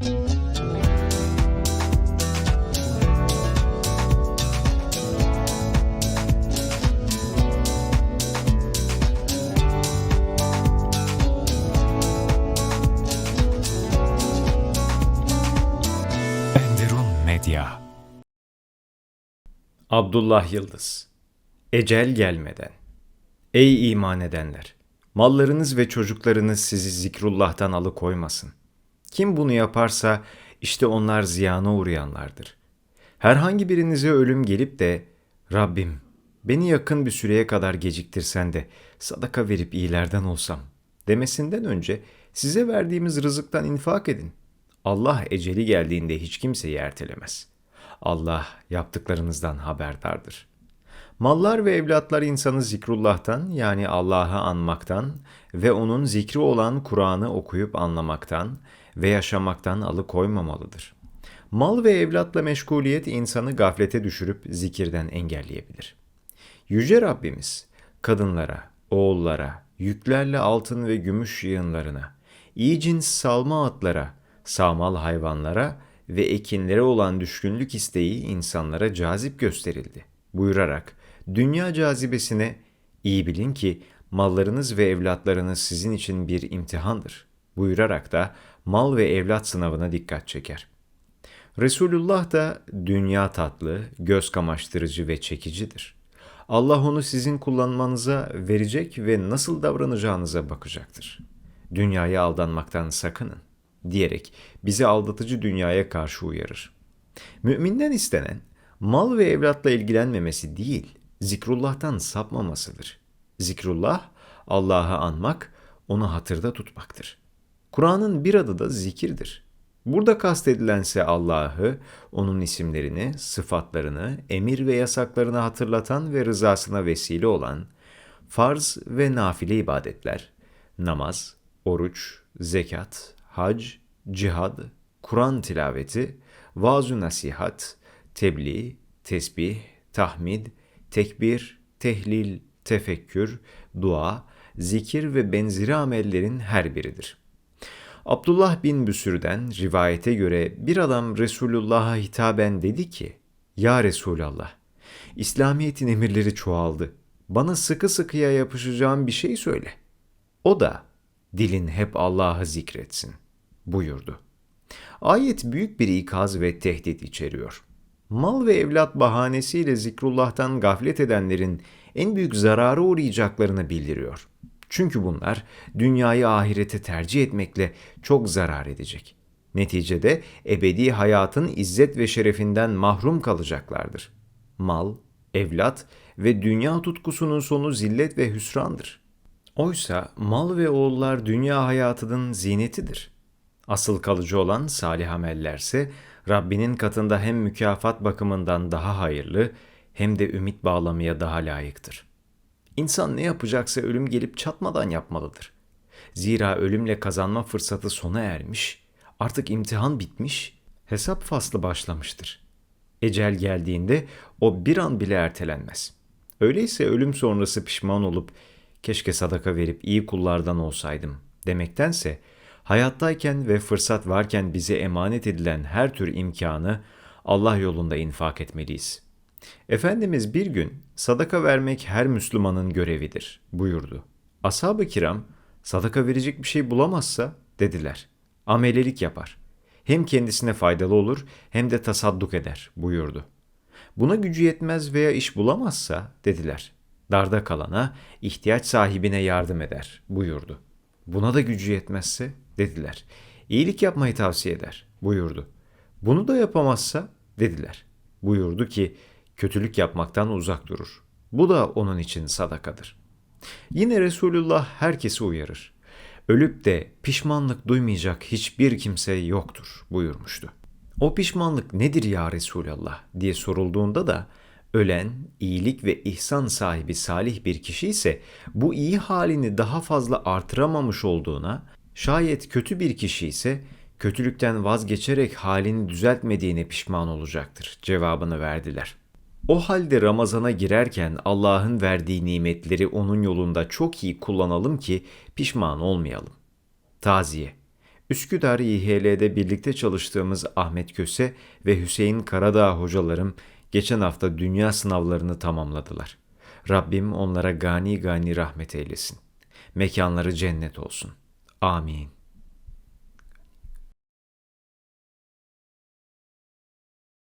Medya Abdullah Yıldız Ecel gelmeden Ey iman edenler! Mallarınız ve çocuklarınız sizi zikrullah'tan alıkoymasın. Kim bunu yaparsa işte onlar ziyana uğrayanlardır. Herhangi birinize ölüm gelip de Rabbim beni yakın bir süreye kadar geciktirsen de sadaka verip iyilerden olsam demesinden önce size verdiğimiz rızıktan infak edin. Allah eceli geldiğinde hiç kimseyi ertelemez. Allah yaptıklarınızdan haberdardır. Mallar ve evlatlar insanı zikrullah'tan yani Allah'ı anmaktan ve onun zikri olan Kur'an'ı okuyup anlamaktan ve yaşamaktan alıkoymamalıdır. Mal ve evlatla meşguliyet insanı gaflete düşürüp zikirden engelleyebilir. Yüce Rabbimiz kadınlara, oğullara, yüklerle altın ve gümüş yığınlarına, iyi cins salma atlara, sağmal hayvanlara ve ekinlere olan düşkünlük isteği insanlara cazip gösterildi. Buyurarak dünya cazibesine iyi bilin ki mallarınız ve evlatlarınız sizin için bir imtihandır. Buyurarak da mal ve evlat sınavına dikkat çeker. Resulullah da dünya tatlı, göz kamaştırıcı ve çekicidir. Allah onu sizin kullanmanıza verecek ve nasıl davranacağınıza bakacaktır. Dünyaya aldanmaktan sakının diyerek bizi aldatıcı dünyaya karşı uyarır. Müminden istenen mal ve evlatla ilgilenmemesi değil, zikrullah'tan sapmamasıdır. Zikrullah, Allah'ı anmak, onu hatırda tutmaktır. Kur'an'ın bir adı da zikirdir. Burada kastedilense Allah'ı, onun isimlerini, sıfatlarını, emir ve yasaklarını hatırlatan ve rızasına vesile olan farz ve nafile ibadetler, namaz, oruç, zekat, hac, cihad, Kur'an tilaveti, vaaz nasihat, tebliğ, tesbih, tahmid, tekbir, tehlil, tefekkür, dua, zikir ve benzeri amellerin her biridir. Abdullah bin Büsür'den rivayete göre bir adam Resulullah'a hitaben dedi ki, Ya Resulallah, İslamiyet'in emirleri çoğaldı. Bana sıkı sıkıya yapışacağım bir şey söyle. O da, dilin hep Allah'ı zikretsin buyurdu. Ayet büyük bir ikaz ve tehdit içeriyor. Mal ve evlat bahanesiyle zikrullah'tan gaflet edenlerin en büyük zarara uğrayacaklarını bildiriyor. Çünkü bunlar dünyayı ahirete tercih etmekle çok zarar edecek. Neticede ebedi hayatın izzet ve şerefinden mahrum kalacaklardır. Mal, evlat ve dünya tutkusunun sonu zillet ve hüsrandır. Oysa mal ve oğullar dünya hayatının zinetidir. Asıl kalıcı olan salih amellerse Rabbinin katında hem mükafat bakımından daha hayırlı hem de ümit bağlamaya daha layıktır. İnsan ne yapacaksa ölüm gelip çatmadan yapmalıdır. Zira ölümle kazanma fırsatı sona ermiş, artık imtihan bitmiş, hesap faslı başlamıştır. Ecel geldiğinde o bir an bile ertelenmez. Öyleyse ölüm sonrası pişman olup keşke sadaka verip iyi kullardan olsaydım demektense hayattayken ve fırsat varken bize emanet edilen her tür imkanı Allah yolunda infak etmeliyiz. Efendimiz bir gün sadaka vermek her Müslümanın görevidir buyurdu. Ashab-ı kiram sadaka verecek bir şey bulamazsa dediler. Amelelik yapar. Hem kendisine faydalı olur hem de tasadduk eder buyurdu. Buna gücü yetmez veya iş bulamazsa dediler. Darda kalana, ihtiyaç sahibine yardım eder buyurdu. Buna da gücü yetmezse dediler. İyilik yapmayı tavsiye eder buyurdu. Bunu da yapamazsa dediler. Buyurdu ki kötülük yapmaktan uzak durur. Bu da onun için sadakadır. Yine Resulullah herkesi uyarır. Ölüp de pişmanlık duymayacak hiçbir kimse yoktur buyurmuştu. O pişmanlık nedir ya Resulallah diye sorulduğunda da ölen iyilik ve ihsan sahibi salih bir kişi ise bu iyi halini daha fazla artıramamış olduğuna, şayet kötü bir kişi ise kötülükten vazgeçerek halini düzeltmediğine pişman olacaktır cevabını verdiler. O halde Ramazana girerken Allah'ın verdiği nimetleri onun yolunda çok iyi kullanalım ki pişman olmayalım. Taziye Üsküdar İHL'de birlikte çalıştığımız Ahmet Köse ve Hüseyin Karadağ hocalarım geçen hafta dünya sınavlarını tamamladılar. Rabbim onlara gani gani rahmet eylesin. Mekanları cennet olsun. Amin.